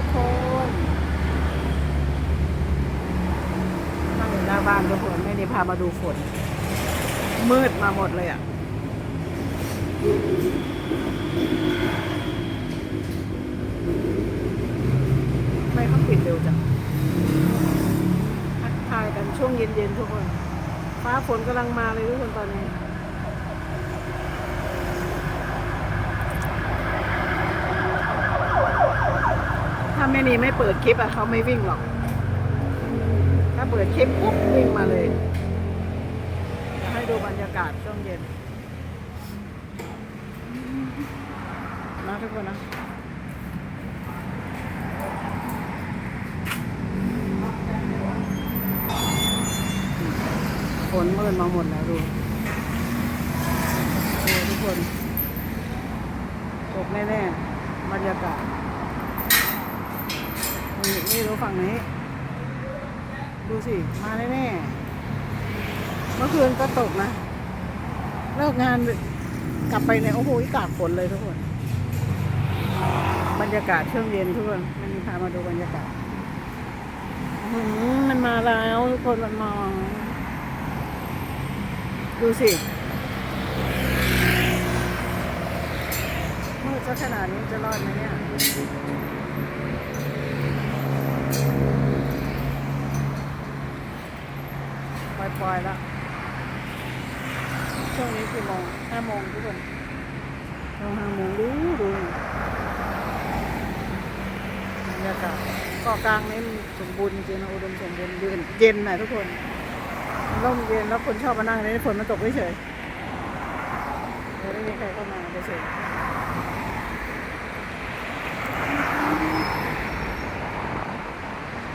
ทุกคนนั่งอยู่หน้าบ้านทุกคนไม่ได้พามาดูฝน มืดมาหมดเลยอะไม่เขาปิดเร็วจังทักทายกันช่วงเย็นๆทุกคน ฟ้าฝนกำลังมาเลยทุกคนตอนนี้ ถ้าแม่นีไม่เปิดคลิปอะเขาไม่วิ่งหรอก ถ้าเปิดคลิปปุ๊บวิ่งมาเลยจะให้ดูบรรยากาศช่วงเย็นนะทุกคนนะฝนมืดมาหมดแล้วดูดูทุกคนตกแน่ๆบรรยากาศ นี่ดูฝั่งนี้ ดูสิ มาแน่ๆเมื่อคืนก็ตกนะ เลิกงานกลับไปเนี่ยโอ้โหตากาศฝนเลยทุกคน บรรยากาศช่วงเย็นทุกคนมันพามาดูบรรยากาศมันมาแล้วทุกคนมันมาดูสิมืดซะขนาดนี้จะรอดไหมเนี่ย ปล่อยๆแล้วช่วงนี้กี่โมงห้าโมงทุกคนช่วงห้าโมงดูดูบรรยากาศเกาะกลางนี่สมบูรณ์จริงๆอุดมสมบูรณ์เย็นเย็นนะทุกคนร่มเย็นแล้วคนชอบมานั่งในนี้ฝนมันตกเฉยๆเดี๋ยไม่มีใครเข้ามาเฉยๆ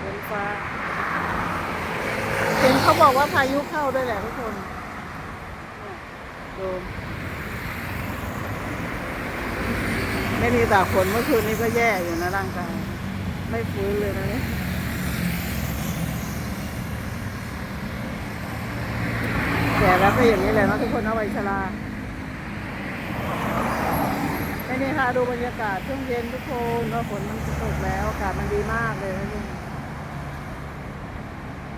บนฟ้าเห็นเขา บอกว่าพายุเข้าด้วยแหละทุกคนดูไม่มีตากฝนเมื่อคืนนี้ก็แย่อยู่นะร่างกาย ไม่ฟื้นเลยนะเนี่ยแก่แล้วก็อย่างนี้แหละนะทุกคนเอาไว้ชราไม่ได้พาดูบรรยากาศช่วงเย็นทุกคนว่าฝนมันตกแล้วอากาศมันดีมากเลยนะทุกคน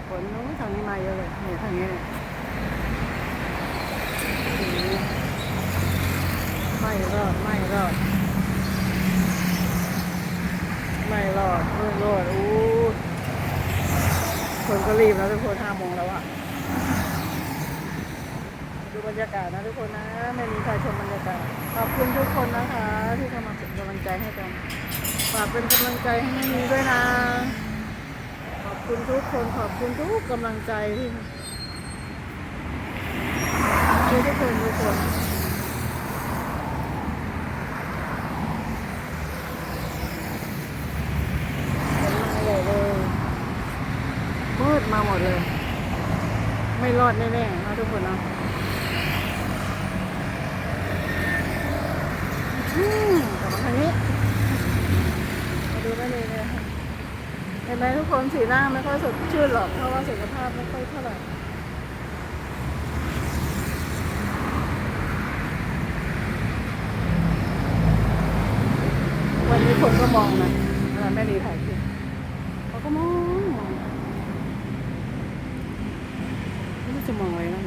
ฝนนู้นทางนี้มาเยอะเลยเนี่ยทางนี้เนี่ยโอ้โหไม่รอดไม่รอดไม่รอดไม่รอดอู้คนก็รีบแล้วทุกคนห้าโมงแล้วอะดูบรรยากาศนะทุกคนนะไม่มีใครชมบรรยากาศขอบคุณทุกคนนะคะ ที่เข้ามาเป็นกำลังใจให้กันฝากเป็นกำลังใจให้แม่นีด้วยนะ คุณทุกคนขอบคุณทุกกำลังใจที่ทุกคนทุกคนเป็นมาใหญ่เลยมืดมาหมดเลย ไม่รอดแน่ๆนะทุกคนนะอืมกลับมาทางนี้มาดูได้เลยเลย เห็นไหมทุกคนสีหน้าไม่ค่อยสดชื่นหรอกเพราะว่าสุขภาพไม่ค่อยเท่าไหร่วันนี้คนก็มองนะเวลาแม่ดีถ่ายคลิปเขาก็มองมองไม่รู้จะมองอะไรนะ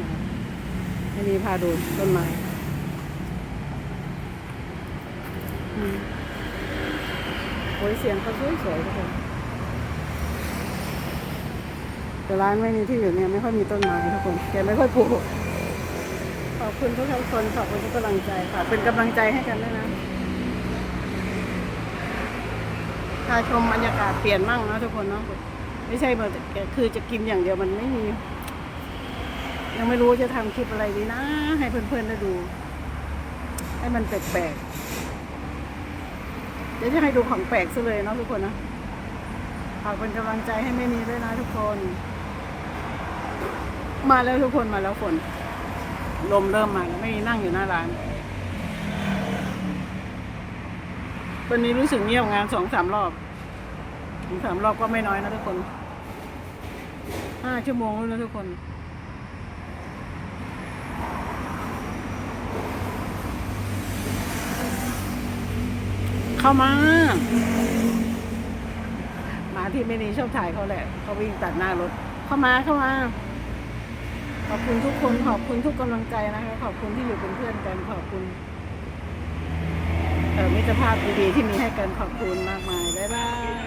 แม่ดีพาดูต้นไม้อืมโอ้ยเสียงเขาสวยสวยๆทุกคน แต่ร้านไม่มีที่อยู่เนี่ยไม่ค่อยมีต้นไม้ทุกคนแกไม่ค่อยปลูกขอบคุณทุกคนขอบคุณทุกกำลังใจค่ะ เป็นกำลังใจให้กันด้วยนะพาชมบรรยากาศเปลี่ยนมั่งนะทุกคนเนาะไม่ใช่แบบคือจะกินอย่างเดียวมันไม่มี ยังไม่รู้จะทำคลิปอะไรดีนะ ให้เพื่อนๆได้ดู ให้มันแปลกๆเดี๋ยวจะให้ดูของแปลกซะเลยเนาะทุกคนนะฝากเป็นกำลังใจให้แม่นีด้วยนะทุกคน มาแล้วทุกคนมาแล้วฝน ลมเริ่มมาแล้วไม่นั่งอยู่หน้าร้านวันนี้รู้สึกเงียบงานสองสามรอบสองสามรอบก็ไม่น้อยนะทุกคนห้าชั่วโมงแล้วนะทุกคนเข้ามา หมาที่ไม่นีชอบถ่ายเขาแหละ เขาวิ่งตัดหน้ารถ เข้ามาเข้ามา ขอบคุณทุกคน ขอบคุณทุกกำลังใจนะคะ ขอบคุณที่อยู่เป็นเพื่อนกัน ขอบคุณมิตรภาพดีๆที่มีให้กันขอบคุณมากมายบ๊ายบาย